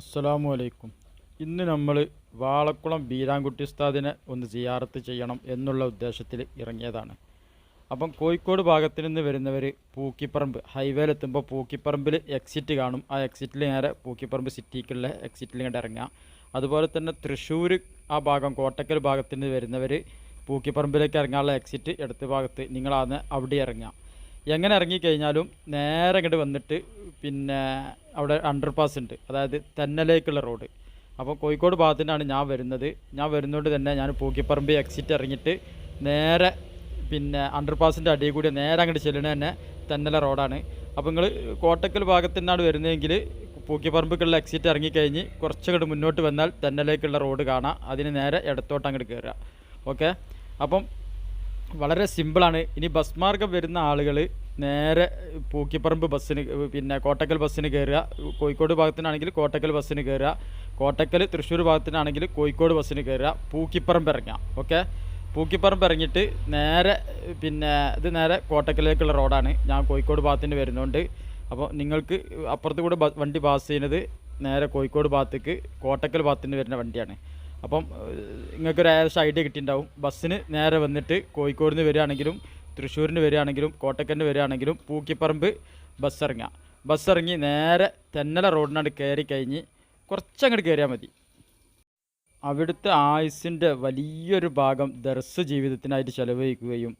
അസ്സലാമു അലൈക്കും ഇന്ന് നമ്മൾ വാളക്കുളം ബീരാൻകുട്ടി ഉസ്താദിനെ ഒന്ന് സിയാറത്ത് ചെയ്യണം എന്നുള്ള ഉദ്ദേശത്തിൽ ഇറങ്ങിയതാണ്. അപ്പം കോഴിക്കോട് ഭാഗത്തു നിന്ന് വരുന്നവർ പൂക്കിപ്പറമ്പ് ഹൈവേയിലെത്തുമ്പോൾ പൂക്കിപ്പറമ്പിൽ എക്സിറ്റ് കാണും. ആ എക്സിറ്റിൽ നേരെ പൂക്കിപ്പറമ്പ് സിറ്റിക്കുള്ള എക്സിറ്റിൽ ഇങ്ങോട്ട് ഇറങ്ങുക. അതുപോലെ തന്നെ തൃശ്ശൂർ ആ ഭാഗം കോട്ടക്കൽ ഭാഗത്തു നിന്ന് വരുന്നവർ പൂക്കിപ്പറമ്പിലേക്ക് ഇറങ്ങാനുള്ള എക്സിറ്റ് ഇടത്ത് ഭാഗത്ത് നിങ്ങളാന്ന് അവിടെ ഇറങ്ങുക. എങ്ങനെ ഇറങ്ങിക്കഴിഞ്ഞാലും നേരെ ഇങ്ങോട്ട് വന്നിട്ട് പിന്നെ അവിടെ അണ്ടർപാസ് ഉണ്ട്. അതായത് തെന്നലേക്കുള്ള റോഡ് അപ്പോൾ കോഴിക്കോട് ഭാഗത്തുനിന്നാണ് ഞാൻ വരുന്നത്. ഞാൻ വരുന്നതുകൊണ്ട് തന്നെ ഞാൻ പൂക്കിപ്പറമ്പ് എക്സിറ്റ് ഇറങ്ങിയിട്ട് നേരെ പിന്നെ അണ്ടർപാസിന്റെ അടിയിൽ കൂടി നേരെ അങ്ങോട്ട് ചെല്ലണ തന്നെ തെന്നല റോഡാണ് അപ്പോൾ നിങ്ങൾ കോട്ടക്കൽ ഭാഗത്തു നിന്നാണ് വരുന്നതെങ്കിൽ പൂക്കിപ്പറമ്പുക്കുള്ള എക്സിറ്റ് ഇറങ്ങിക്കഴിഞ്ഞ് കുറച്ചങ്ങോട്ട് മുന്നോട്ട് വന്നാൽ തെന്നലേക്കുള്ള റോഡ് കാണാം. അതിന് നേരെ ഇടത്തോട്ട് അങ്ങോട്ട് കയറുക ഓക്കെ അപ്പം വളരെ സിമ്പിളാണ് ഇനി ബസ് മാർഗം വരുന്ന ആളുകൾ നേരെ പൂക്കിപ്പറമ്പ് ബസ്സിന് പിന്നെ കോട്ടക്കൽ ബസ്സിന് കയറുക. കോഴിക്കോട് ഭാഗത്തിനാണെങ്കിൽ കോട്ടക്കൽ ബസ്സിന് കയറുക. കോട്ടക്കൽ തൃശ്ശൂർ ഭാഗത്തിനാണെങ്കിൽ കോഴിക്കോട് ബസ്സിന് കയറുക. പൂക്കിപ്പറമ്പ് ഇറങ്ങാം ഓക്കെ? പൂക്കിപ്പറമ്പ് ഇറങ്ങിയിട്ട് നേരെ പിന്നെ ഇത് നേരെ കോട്ടക്കലേക്കുള്ള റോഡാണ്. ഞാൻ കോഴിക്കോട് ഭാഗത്തിന് വരുന്നുണ്ട്. അപ്പോൾ നിങ്ങൾക്ക് അപ്പുറത്ത് കൂടെ വണ്ടി പാസ് ചെയ്യുന്നത് നേരെ കോഴിക്കോട് ഭാഗത്തേക്ക് കോട്ടക്കൽ ഭാഗത്തിന് വരുന്ന വണ്ടിയാണ്. അപ്പം നിങ്ങൾക്കൊരു ഏകദേശം ഐഡിയ കിട്ടിയിട്ടുണ്ടാവും. ബസ്സിന് നേരെ വന്നിട്ട് കോഴിക്കോട് നിന്ന് വരികയാണെങ്കിലും തൃശ്ശൂരിന് വരികയാണെങ്കിലും കോട്ടക്കന്റെ വരികയാണെങ്കിലും പൂക്കിപ്പറമ്പ് ബസ് ഇറങ്ങുക ബസ് ഇറങ്ങി നേരെ തെന്നല റോഡിനാണ്ട് കയറി കഴിഞ്ഞ് കുറച്ചങ്ങോട്ട് കയറിയാൽ മതി. അവിടുത്തെ ആയുസിന്റെ വലിയൊരു ഭാഗം ദർസ് ജീവിതത്തിനായിട്ട് ചെലവഴിക്കുകയും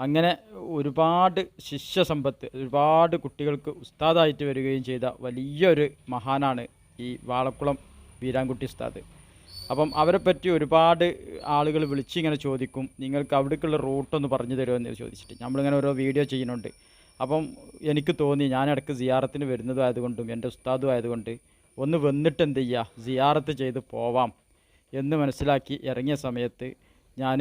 അങ്ങനെ ഒരുപാട് ശിഷ്യസമ്പത്ത് ഒരുപാട് കുട്ടികൾക്ക് ഉസ്താദായിട്ട് വരികയും ചെയ്ത വലിയൊരു മഹാനാണ് ഈ വാളക്കുളം വീരാൻകുട്ടി ഉസ്താദ്. അപ്പം അവരെ പറ്റി ഒരുപാട് ആളുകൾ വിളിച്ചിങ്ങനെ ചോദിക്കും നിങ്ങൾക്ക് അവിടേക്കുള്ള റൂട്ടൊന്ന് പറഞ്ഞു തരുമോ? എന്ന് ചോദിച്ചിട്ട്. നമ്മളിങ്ങനെ ഓരോ വീഡിയോ ചെയ്യുന്നുണ്ട്. അപ്പം എനിക്ക് തോന്നി ഞാൻ ഇടയ്ക്ക് സിയാറത്തിന് വരുന്നതും ആയതുകൊണ്ടും എന്റെ ഉസ്താദും ആയതുകൊണ്ട് ഒന്ന് വന്നിട്ട് എന്ത് ചെയ്യുക സിയാറത്ത് ചെയ്ത് പോവാം എന്ന് മനസ്സിലാക്കി ഇറങ്ങിയ സമയത്ത് ഞാൻ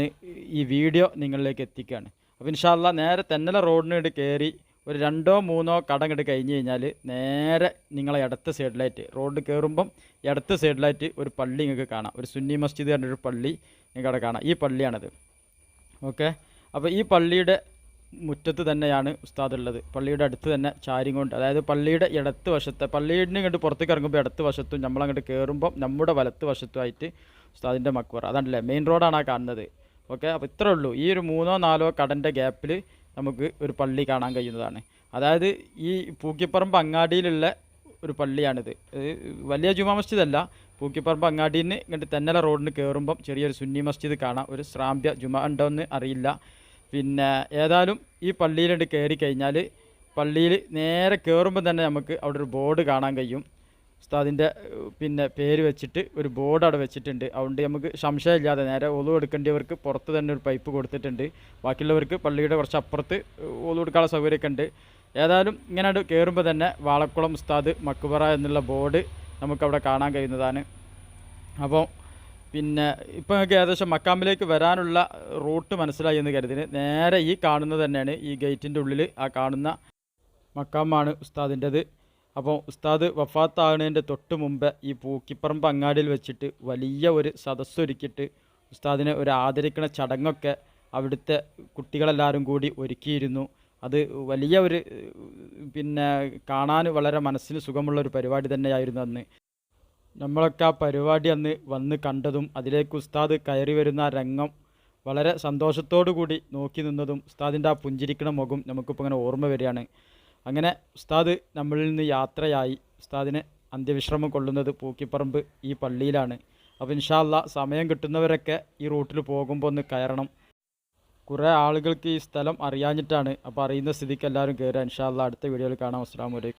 ഈ വീഡിയോ നിങ്ങളിലേക്ക് എത്തിക്കുകയാണ്. അപ്പോൾ ഇൻഷാല്ല നേരെ തെന്നല റോഡിനോട് കയറി ഒരു രണ്ടോ മൂന്നോ കടം കിട്ടി കഴിഞ്ഞ് കഴിഞ്ഞാൽ നേരെ നിങ്ങളെ ഇടത്ത് സൈഡിലായിട്ട് റോഡ് കയറുമ്പം ഇടത്ത് സൈഡിലായിട്ട് ഒരു പള്ളി നിങ്ങൾക്ക് കാണാം. ഒരു സുന്നി മസ്ജിദ് കണ്ടൊരു പള്ളി നിങ്ങൾക്ക് അവിടെ കാണാം. ഈ പള്ളിയാണത്. ഓക്കെ? അപ്പോൾ ഈ പള്ളിയുടെ മുറ്റത്ത് തന്നെയാണ് ഉസ്താദ് ഉള്ളത് പള്ളിയുടെ അടുത്ത് തന്നെ ചാരി കൊണ്ട് അതായത് പള്ളിയുടെ ഇടത്ത് വശത്തെ പള്ളിയുടെ ഇങ്ങോട്ട് പുറത്തേക്ക് ഇറങ്ങുമ്പോൾ ഇടത്ത് വശത്തും നമ്മളങ്ങോട്ട് കയറുമ്പം നമ്മുടെ വലത്ത് വശത്തുമായിട്ട് ഉസ്താദിന്റെ മക്വർ അതാണല്ലേ മെയിൻ റോഡാണ് ആ കാണുന്നത്. ഓക്കെ? അപ്പോൾ ഇത്രേ ഉള്ളൂ. ഈ ഒരു മൂന്നോ നാലോ കടന്റെ ഗ്യാപ്പിൽ നമുക്ക് ഒരു പള്ളി കാണാൻ കഴിയുന്നതാണ്. അതായത് ഈ പൂക്കിപ്പറമ്പ് അങ്ങാടിയിലുള്ള ഒരു പള്ളിയാണിത്. വലിയ ജുമാ മസ്ജിദ് അല്ല പൂക്കിപ്പറമ്പ് അങ്ങാടിയിൽ ഇങ്ങോട്ട് തെന്നല റോഡിന് കയറുമ്പം ചെറിയൊരു സുന്നി മസ്ജിദ് കാണാം. ഒരു ശ്രാമ്പ്യ ജുമാ ഉണ്ടോ എന്ന് അറിയില്ല. പിന്നെ ഏതായാലും ഈ പള്ളിയിലോട്ട് കയറി കഴിഞ്ഞാൽ പള്ളിയിൽ നേരെ കയറുമ്പോൾ തന്നെ നമുക്ക് അവിടെ ഒരു ബോർഡ് കാണാൻ കഴിയും. ഉസ്താദിന്റെ പിന്നെ പേര് വെച്ചിട്ട് ഒരു ബോർഡ് അവിടെ വെച്ചിട്ടുണ്ട്. അതുകൊണ്ട് നമുക്ക് സംശയമില്ലാതെ നേരെ ഒളു എടുക്കേണ്ടവർക്ക് പുറത്ത് തന്നെ ഒരു പൈപ്പ് കൊടുത്തിട്ടുണ്ട്. ബാക്കിയുള്ളവർക്ക് പള്ളിയുടെ കുറച്ച് അപ്പുറത്ത് ഒളു എടുക്കാനുള്ള സൗകര്യമൊക്കെ ഉണ്ട്. ഏതായാലും ഇങ്ങനെ കയറുമ്പോൾ തന്നെ വാളക്കുളം ഉസ്താദ് മക്കുബറ എന്നുള്ള ബോർഡ് നമുക്കവിടെ കാണാൻ കഴിയുന്നതാണ്. അപ്പോൾ പിന്നെ ഇപ്പോൾ നിങ്ങൾക്ക് ഏകദേശം മക്കാമ്പിലേക്ക് വരാനുള്ള റൂട്ട് മനസ്സിലായി എന്ന് കരുതിന് നേരെ ഈ കാണുന്നത് തന്നെയാണ് ഈ ഗേറ്റിന്റെ ഉള്ളിൽ ആ കാണുന്ന മക്കാമാണ് ഉസ്താദിന്റെത്. അപ്പോൾ ഉസ്താദ് വഫാത്താകുന്നതിന്റെ തൊട്ട് മുമ്പ് ഈ പൂക്കിപ്പറമ്പ് അങ്ങാടിയിൽ വെച്ചിട്ട് വലിയ ഒരു സദസ്സൊരുക്കിയിട്ട് ഉസ്താദിനെ ഒരു ആദരിക്കണ ചടങ്ങൊക്കെ അവിടുത്തെ കുട്ടികളെല്ലാവരും കൂടി ഒരുക്കിയിരുന്നു. അത് വലിയ ഒരു പിന്നെ കാണാൻ വളരെ മനസ്സിന് സുഖമുള്ള ഒരു പരിപാടി തന്നെയായിരുന്നു അന്ന്. നമ്മളൊക്കെ ആ പരിപാടി അന്ന് വന്ന് കണ്ടതും അതിലേക്ക് ഉസ്താദ് കയറി വരുന്ന രംഗം വളരെ സന്തോഷത്തോടു കൂടി നോക്കി നിന്നതും ഉസ്താദിന്റെ ആ പുഞ്ചിരിക്കണ മുഖം നമുക്കിപ്പോൾ ഇങ്ങനെ ഓർമ്മ വരികയാണ്. അങ്ങനെ ഉസ്താദ് നമ്മളിൽ നിന്ന് യാത്രയായി. ഉസ്താദിന് അന്ത്യവിശ്രമം കൊള്ളുന്നത് പൂക്കിപ്പറമ്പ് ഈ പള്ളിയിലാണ്. അപ്പോൾ ഇൻഷാല്ല സമയം കിട്ടുന്നവരൊക്കെ ഈ റൂട്ടിൽ പോകുമ്പോൾ ഒന്ന് കയറണം. കുറേ ആളുകൾക്ക് ഈ സ്ഥലം അറിയാഞ്ഞിട്ടാണ്. അപ്പോൾ അറിയുന്ന സ്ഥിതിക്ക് എല്ലാവരും കയറുക ഇൻഷാല്ല അടുത്ത വീഡിയോയിൽ കാണാം. അസ്സാം വലൈക്കും